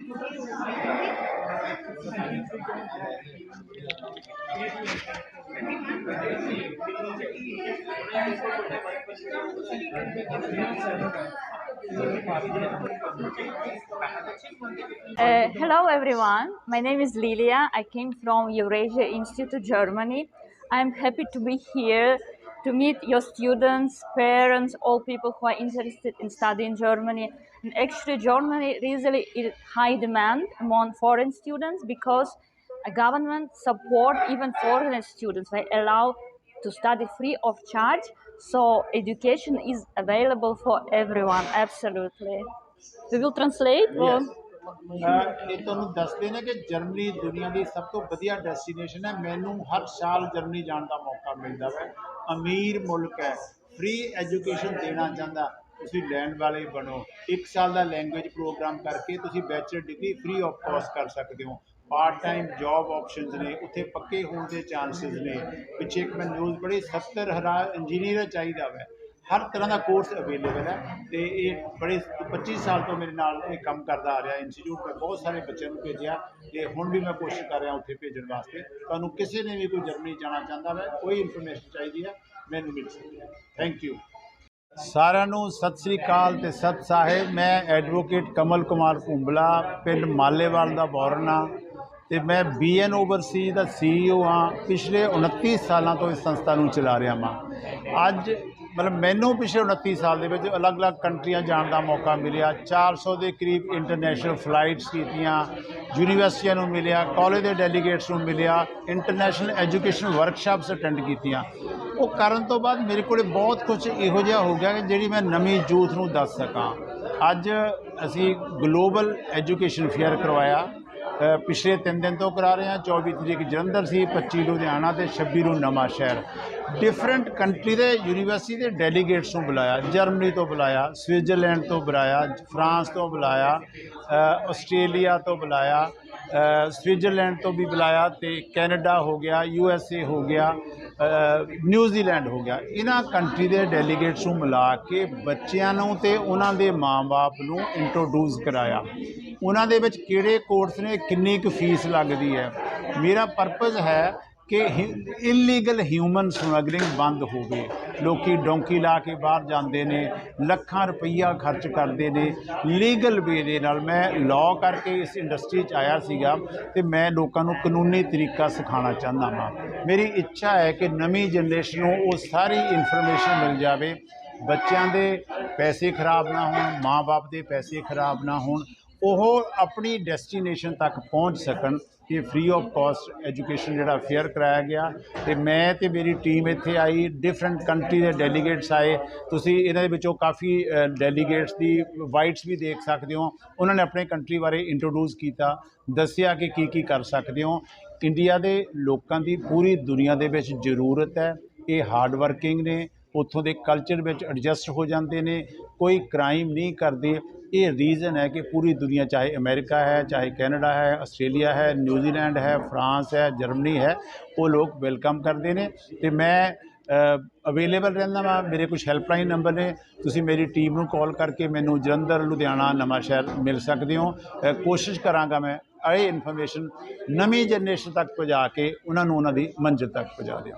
Uh, hello everyone, my name is Lilia. I came from Eurasia Institute, Germany. I'm happy to be here to meet your students, parents, all people who are interested in studying Germany. And actually, Germany really is high demand among foreign students because a government support even foreign students. They allow to study free of charge. So education is available for everyone. Absolutely. We will translate. or- ਅਹ ਇਹ ਤੁਹਾਨੂੰ ਦੱਸਦੇ ਨੇ ਕਿ Germany ਦੁਨੀਆ ਦੀ ਸਭ ਤੋਂ ਵਧੀਆ destination ਹੈ ਮੈਨੂੰ ਹਰ ਸਾਲ ਜਰਮਨੀ ਜਾਣ ਦਾ ਮੌਕਾ ਮਿਲਦਾ ਹੈ ਅਮੀਰ ਮੁਲਕ ਹੈ। ਫ੍ਰੀ ਐਜੂਕੇਸ਼ਨ ਦੇਣਾ ਚਾਹੁੰਦਾ, ਤੁਸੀਂ ਲੈਣ ਵਾਲੇ ਬਣੋ। ਇੱਕ ਸਾਲ ਦਾ ਲੈਂਗੁਏਜ ਪ੍ਰੋਗਰਾਮ ਕਰਕੇ ਤੁਸੀਂ bachelor degree free of cost ਕਰ ਸਕਦੇ ਹੋ। ਪਾਰਟ ਟਾਈਮ ਜੌਬ ਆਪਸ਼ਨਸ ਨੇ, ਉੱਥੇ ਪੱਕੇ ਹੋਣ ਦੇ ਚਾਂਸਸ ਨੇ। ਪਿੱਛੇ ਇੱਕ ਮੈਂ ਨਿਊਜ਼ ਪੜ੍ਹੀ 70 ਹਜ਼ਾਰ ਇੰਜੀਨੀਅਰ ਚਾਹੀਦਾ ਵੈ। ਹਰ ਤਰ੍ਹਾਂ ਦਾ ਕੋਰਸ ਅਵੇਲੇਬਲ ਹੈ ਤੇ ਇਹ ਬੜੇ 25 ਸਾਲ ਤੋਂ ਮੇਰੇ ਨਾਲ ਇਹ ਕੰਮ ਕਰਦਾ ਆ ਰਿਹਾ ਇੰਸਟੀਚਿਊਟ ਮੈਂ ਬਹੁਤ ਸਾਰੇ ਬੱਚਿਆਂ ਨੂੰ ਭੇਜਿਆ ਤੇ ਹੁਣ ਵੀ ਮੈਂ ਕੋਸ਼ਿਸ਼ ਕਰ ਰਿਹਾ ਉੱਥੇ ਭੇਜਣ ਵਾਸਤੇ। ਤੁਹਾਨੂੰ ਕਿਸੇ ਨੇ ਵੀ ਕੋਈ ਜਰਮਨੀ ਜਾਣਾ ਚਾਹੁੰਦਾ ਹੈ ਕੋਈ ਇਨਫੋਰਮੇਸ਼ਨ ਚਾਹੀਦੀ ਹੈ ਮੈਨੂੰ ਮਿਲ ਸਕਦੀ ਹੈ ਥੈਂਕ ਯੂ ਸਾਰਿਆਂ ਨੂੰ ਸਤਿ ਸ੍ਰੀ ਅਕਾਲ ਤੇ ਸਤ ਸਾਹਿਬ, ਮੈਂ ਐਡਵੋਕੇਟ ਕਮਲ ਕੁਮਾਰ ਭੁੰਬਲਾ, ਪਿੰਡ ਮਾਲੇਵਾਲ ਦਾ ਬੌਰਨਾ ਤੇ ਮੈਂ ਬੀਐਨ ਓਵਰਸੀ ਦਾ ਸੀਈਓ ਹਾਂ ਪਿਛਲੇ 29 ਸਾਲਾਂ ਤੋਂ ਇਸ ਸੰਸਥਾ ਨੂੰ ਚਲਾ ਰਿਹਾ ਹਾਂ ਅੱਜ ਮਤਲਬ ਮੈਨੂੰ ਪਿਛਲੇ 29 ਸਾਲ ਦੇ ਵਿੱਚ ਅਲੱਗ-ਅਲੱਗ ਕੰਟਰੀਆਂ ਜਾਣ ਦਾ ਮੌਕਾ ਮਿਲਿਆ। 400 ਦੇ ਕਰੀਬ ਇੰਟਰਨੈਸ਼ਨਲ ਫਲਾਈਟਸ ਕੀਤੀਆਂ ਯੂਨੀਵਰਸਿਟੀਆਂ ਨੂੰ ਮਿਲਿਆ ਕਾਲਜ ਦੇ ਡੈਲੀਗੇਟਸ ਨੂੰ ਮਿਲਿਆ ਇੰਟਰਨੈਸ਼ਨਲ ਐਜੂਕੇਸ਼ਨ ਵਰਕਸ਼ਾਪਸ ਅਟੈਂਡ ਕੀਤੀਆਂ। ਉਹ ਕਰਨ ਤੋਂ ਬਾਅਦ ਮੇਰੇ ਕੋਲੇ ਬਹੁਤ ਕੁਝ ਇਹੋ ਜਿਹਾ ਹੋ ਗਿਆ ਕਿ ਜਿਹੜੀ ਮੈਂ ਨਵੀਂ ਯੂਥ ਨੂੰ ਦੱਸ ਸਕਾਂ। ਅੱਜ ਅਸੀਂ ਗਲੋਬਲ ਐਜੂਕੇਸ਼ਨ ਫੇਅਰ ਕਰਵਾਇਆ। ਪਿਛਲੇ 3 ਦਿਨ ਤੋਂ ਕਰਾ ਰਹੇ ਹਾਂ। 24 ਤਰੀਕ ਜਲੰਧਰ ਸੀ 25 ਲੁਧਿਆਣਾ ਤੇ 26 ਨੂੰ ਨਵਾਂ ਸ਼ਹਿਰ। ਡਿਫਰੈਂਟ ਕੰਟਰੀ ਦੇ ਯੂਨੀਵਰਸਿਟੀ ਦੇ ਡੈਲੀਗੇਟਸ ਨੂੰ ਬੁਲਾਇਆ ਜਰਮਨੀ ਤੋਂ ਬੁਲਾਇਆ ਸਵਿਟਜ਼ਰਲੈਂਡ ਤੋਂ ਬੁਲਾਇਆ ਫਰਾਂਸ ਤੋਂ ਬੁਲਾਇਆ ਆਸਟ੍ਰੇਲੀਆ ਤੋਂ ਬੁਲਾਇਆ। ਸਵਿਟਜ਼ਰਲੈਂਡ ਤੋਂ ਵੀ ਬੁਲਾਇਆ ਤੇ ਕੈਨੇਡਾ ਹੋ ਗਿਆ, ਯੂ ਐਸ ਏ ਹੋ ਗਿਆ ਨਿਊਜ਼ੀਲੈਂਡ ਹੋ ਗਿਆ। ਇਹਨਾਂ ਕੰਟਰੀ ਦੇ ਡੈਲੀਗੇਟਸ ਨੂੰ ਮਿਲਾ ਕੇ ਬੱਚਿਆਂ ਨੂੰ ਤੇ ਉਹਨਾਂ ਦੇ ਮਾਂ-ਬਾਪ ਨੂੰ ਇੰਟਰੋਡਿਊਸ ਕਰਾਇਆ। ਉਹਨਾਂ ਦੇ ਵਿੱਚ ਕਿਹੜੇ ਕੋਰਸ ਨੇ, ਕਿੰਨੀ ਕੁ ਫੀਸ ਲੱਗਦੀ ਹੈ? ਮੇਰਾ ਪਰਪਸ ਹੈ ਕਿ ਇਲੀਗਲ ਹਿਊਮਨ ਸਮਗਲਿੰਗ ਬੰਦ ਹੋਵੇ। ਲੋਕੀ ਡੋਂਕੀ ਲਾ ਕੇ ਬਾਹਰ ਜਾਂਦੇ ਨੇ, ਲੱਖਾਂ ਰੁਪਈਆ ਖਰਚ ਕਰਦੇ ਨੇ। ਲੀਗਲ ਵੇ ਦੇ ਨਾਲ ਮੈਂ ਲਾਅ ਕਰਕੇ ਇਸ ਇੰਡਸਟਰੀ 'ਚ ਆਇਆ ਸੀਗਾ ਤੇ ਮੈਂ ਲੋਕਾਂ ਨੂੰ ਕਾਨੂੰਨੀ ਤਰੀਕਾ ਸਿਖਾਉਣਾ ਚਾਹੁੰਦਾ ਹਾਂ ਮੇਰੀ ਇੱਛਾ ਹੈ ਕਿ ਨਵੀਂ ਜਨਰੇਸ਼ਨ ਨੂੰ ਉਹ ਸਾਰੀ ਇਨਫੋਰਮੇਸ਼ਨ ਮਿਲ ਜਾਵੇ। ਬੱਚਿਆਂ ਦੇ ਪੈਸੇ ਖਰਾਬ ਨਾ ਹੋਣ ਮਾਂ-ਬਾਪ ਦੇ ਪੈਸੇ ਖਰਾਬ ਨਾ ਹੋਣ ਉਹ ਆਪਣੀ ਡੈਸਟੀਨੇਸ਼ਨ ਤੱਕ ਪਹੁੰਚ ਸਕਣ ਇਹ ਫ੍ਰੀ ਆਫ ਕਾਸਟ ਐਜੂਕੇਸ਼ਨ ਜਿਹੜਾ ਫੇਅਰ ਕਰਾਇਆ ਗਿਆ। ਤੇ ਮੈਂ ਤੇ ਮੇਰੀ ਟੀਮ ਇੱਥੇ ਆਈ ਡਿਫਰੈਂਟ ਕੰਟਰੀ ਦੇ ਡੈਲੀਗੇਟਸ ਆਏ। ਤੁਸੀਂ ਇਹਨਾਂ ਦੇ ਵਿੱਚੋਂ ਕਾਫੀ ਡੈਲੀਗੇਟਸ ਦੀ ਵਾਈਟਸ ਵੀ ਦੇਖ ਸਕਦੇ ਹੋ। ਉਹਨਾਂ ਨੇ ਆਪਣੇ ਕੰਟਰੀ ਬਾਰੇ ਇੰਟਰੋਡਿਊਸ ਕੀਤਾ, ਦੱਸਿਆ ਕਿ ਕੀ ਕੀ ਕਰ ਸਕਦੇ ਹੋ। ਇੰਡੀਆ ਦੇ ਲੋਕਾਂ ਦੀ ਪੂਰੀ ਦੁਨੀਆ ਦੇ ਵਿੱਚ ਜ਼ਰੂਰਤ ਹੈ। ਇਹ ਹਾਰਡ ਵਰਕਿੰਗ ਨੇ। ਉੱਥੋਂ ਦੇ ਕਲਚਰ ਵਿੱਚ ਐਡਜਸਟ ਹੋ ਜਾਂਦੇ ਨੇ, ਕੋਈ ਕ੍ਰਾਈਮ ਨਹੀਂ ਕਰਦੇ। ਇਹ ਰੀਜ਼ਨ ਹੈ ਕਿ ਪੂਰੀ ਦੁਨੀਆ ਚਾਹੇ ਅਮਰੀਕਾ ਹੈ, ਚਾਹੇ ਕੈਨੇਡਾ ਹੈ, ਆਸਟ੍ਰੇਲੀਆ ਹੈ ਨਿਊਜ਼ੀਲੈਂਡ ਹੈ, ਫਰਾਂਸ ਹੈ, ਜਰਮਨੀ ਹੈ, ਉਹ ਲੋਕ ਵੈਲਕਮ ਕਰਦੇ ਨੇ। ਤੇ ਮੈਂ ਅਵੇਲੇਬਲ ਰਹਿੰਦਾ ਵਾਂ, ਮੇਰੇ ਕੁਝ ਹੈਲਪਲਾਈਨ ਨੰਬਰ ਨੇ। ਤੁਸੀਂ ਮੇਰੀ ਟੀਮ ਨੂੰ ਕਾਲ ਕਰਕੇ ਮੈਨੂੰ ਜਲੰਧਰ, ਲੁਧਿਆਣਾ ਨਵਾਂ ਸ਼ਹਿਰ ਮਿਲ ਸਕਦੇ ਹੋ। ਕੋਸ਼ਿਸ਼ ਕਰਾਂਗਾ ਮੈਂ ਇਹ ਇਨਫੋਰਮੇਸ਼ਨ ਨਵੀਂ ਜਨਰੇਸ਼ਨ ਤੱਕ ਪਹੁੰਚਾ ਕੇ, ਉਹਨਾਂ ਨੂੰ ਉਹਨਾਂ ਦੀ ਮੰਜ਼ਿਲ ਤੱਕ ਪਹੁੰਚਾ ਦਿਆਂ।